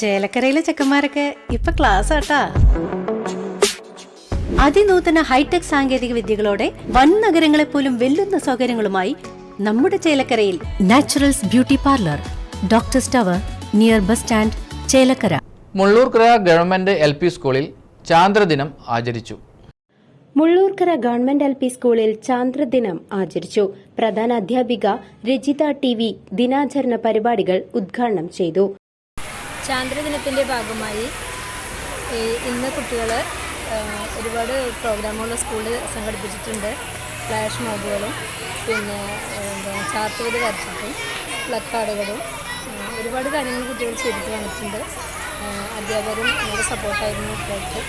ചേലക്കരയിലെ ചെക്കന്മാരൊക്കെ ഇപ്പൊ ക്ലാസ് ആട്ടാ. അതിനൂതന ഹൈടെക് സാങ്കേതിക വിദ്യകളോടെ വൻ നഗരങ്ങളെ പോലും വെല്ലുന്ന സൗകര്യങ്ങളുമായി നമ്മുടെ ചേലക്കരയിൽ naturals beauty parlour doctor സ്റ്റവർ near bus stand Chelakkara. Mullurkara government L P സ്കൂളിൽ ചാന്ദ്രദിനം ആചരിച്ചു. മുള്ളൂർക്കര ഗവൺമെന്റ് എൽ പി സ്കൂളിൽ ചാന്ദ്രദിനം ആചരിച്ചു. പ്രധാന അധ്യാപിക രജിത ടി വി ദിനാചരണ പരിപാടികൾ ഉദ്ഘാടനം ചെയ്തു. ചാന്ദ്രദിനത്തിന്റെ ഭാഗമായി ഇന്ന് കുട്ടികൾ ഒരുപാട് പ്രോഗ്രാമുകൾ സ്കൂളിൽ സംഘടിപ്പിച്ചിട്ടുണ്ട്. ഫ്ലാഷ് മോബുകളും പിന്നെ എന്താ ചാർട്ടുകൾ വരച്ചിട്ടും പ്ലക്കാർഡുകളും ഒരുപാട് കാര്യങ്ങൾ കുട്ടികൾ ചെയ്തിട്ട് വന്നിട്ടുണ്ട്. അധ്യാപകരും നല്ല സപ്പോർട്ടായിരുന്നു കുട്ടികൾക്ക്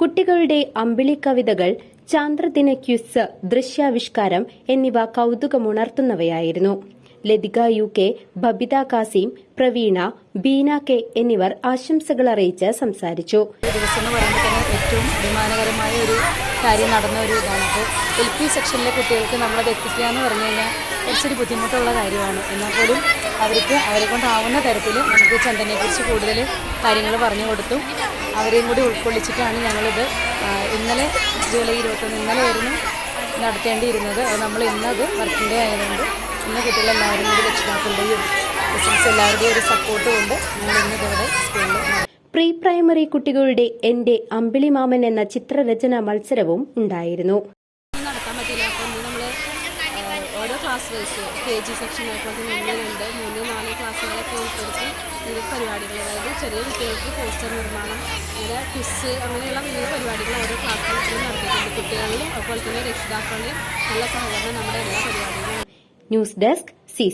കുട്ടികളുടെ അമ്പിളി കവിതകൾ ചാന്ദ്രദിന ക്യുസ് ദൃശ്യാവിഷ്കാരം എന്നിവ കൗതുകമുണർത്തുന്നവയായിരുന്നു. Lathika U K Babitha Kasim Praveena Beena K എന്നിവർ ആശംസകൾ അറിയിച്ച് സംസാരിച്ചു. ഏറ്റവും ഒരു കാര്യം നടന്ന ഒരു ഇതാണ്. അപ്പോൾ എൽ പി സെക്ഷനിലെ കുട്ടികൾക്ക് നമ്മളത് എത്തിക്കുക എന്ന് പറഞ്ഞു കഴിഞ്ഞാൽ കുറച്ചൊരു ബുദ്ധിമുട്ടുള്ള കാര്യമാണ്. എന്നാൽ പോലും അവർക്ക് അവരെ കൊണ്ടാവുന്ന തരത്തിൽ നമുക്ക് ചന്ദനെക്കുറിച്ച് കൂടുതൽ കാര്യങ്ങൾ പറഞ്ഞു കൊടുത്തു. അവരെയും കൂടി ഉൾക്കൊള്ളിച്ചിട്ടാണ് ഞങ്ങളിത് ഇന്നലെ ജൂലൈ ഇരുപത്തൊന്ന് ഇന്നലെ ആയിരുന്നു നടത്തേണ്ടിയിരുന്നത്. നമ്മൾ ഇന്നത് വർക്കിംഗ് ഡേ ആയതുകൊണ്ട് ഇന്ന് കുട്ടികളെല്ലാവരും കൂടി രക്ഷിതാക്കളുടെയും ബിസിനസ് എല്ലാവരുടെയും ഒരു സപ്പോർട്ട് കൊണ്ട് ഞങ്ങൾ ഇന്ന് ഇവിടെ സ്കൂളിൽ പ്രീ പ്രൈമറി കുട്ടികളുടെ എന്റെ അമ്പിളി മാമൻ എന്ന ചിത്രരചന മത്സരവും ഉണ്ടായിരുന്നു. നടത്താൻ പറ്റില്ല അപ്പൊ നമ്മൾ ഓരോ class wise K G section അതുപോലെ മൂന്ന് രണ്ട് മൂന്ന് നാല് ക്ലാസ്സുകളൊക്കെ ഉൾപ്പെടുത്തി വിവിധ പരിപാടികൾ അതായത് ചെറിയ കുട്ടികൾക്ക് പോസ്റ്റർ നിർമ്മാണം അങ്ങനെ ക്വിസ് അങ്ങനെയുള്ള വിവിധ പരിപാടികൾ ഓരോ ക്ലാസ്സുകളിലും നടത്തിയിട്ടുണ്ട്. കുട്ടികളിലും അതുപോലെ തന്നെ രക്ഷിതാക്കളുടെയും നല്ല സഹകരണം നമ്മുടെ എല്ലാ പരിപാടികളും ന്യൂസ് ഡെസ്ക് സി